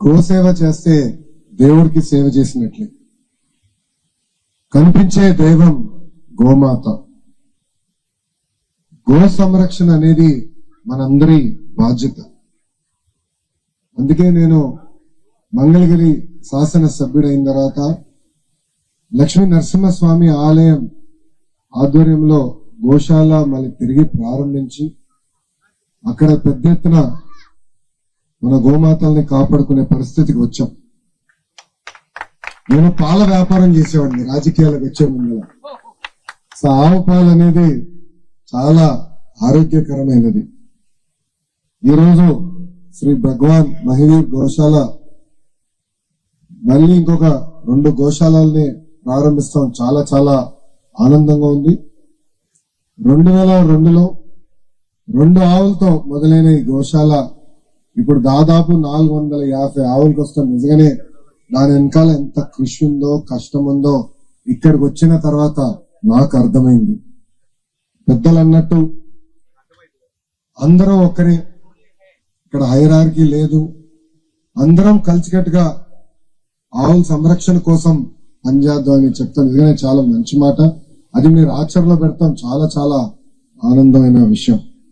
గోసేవ చేస్తే దేవుడికి సేవ చేసినట్లే. కనిపించే దైవం గోమాత. గో సంరక్షణ అనేది మనందరి బాధ్యత. అందుకే నేను మంగళగిరి శాసన సభ్యుడైన తర్వాత లక్ష్మీ నరసింహస్వామి ఆలయం ఆధ్వర్యంలో గోశాల మళ్ళీ తిరిగి ప్రారంభించి అక్కడ పెద్ద ఎత్తున మన గోమాతల్ని కాపాడుకునే పరిస్థితికి వచ్చాం. నేను పాల వ్యాపారం చేసేవాడిని రాజకీయాలకు వచ్చే ముందు సో ఆవు పాలు అనేది చాలా ఆరోగ్యకరమైనది. ఈరోజు శ్రీ భగవాన్ మహిళీర్ గోశాల మళ్ళీ ఇంకొక రెండు గోశాలని ప్రారంభిస్తాం. చాలా చాలా ఆనందంగా ఉంది. రెండు వేల రెండులో రెండు ఆవులతో మొదలైన ఈ గోశాల ఇప్పుడు దాదాపు నాలుగు వందల యాభై ఆవులకు వస్తాం నిజంగానే దాని వెనకాల ఎంత కృషి ఉందో కష్టం ఉందో ఇక్కడికి వచ్చిన తర్వాత నాకు అర్థమైంది. పెద్దలు అన్నట్టు అందరం ఒక్కరే. ఇక్కడ హైరార్కి లేదు. అందరం కలిసికట్టుగా ఆవుల సంరక్షణ కోసం పనిచేద్దాం అని చెప్తాను నిజంగానే చాలా మంచి మాట. అది మీరు ఆచరణలో పెడతాం. చాలా చాలా ఆనందమైన విషయం.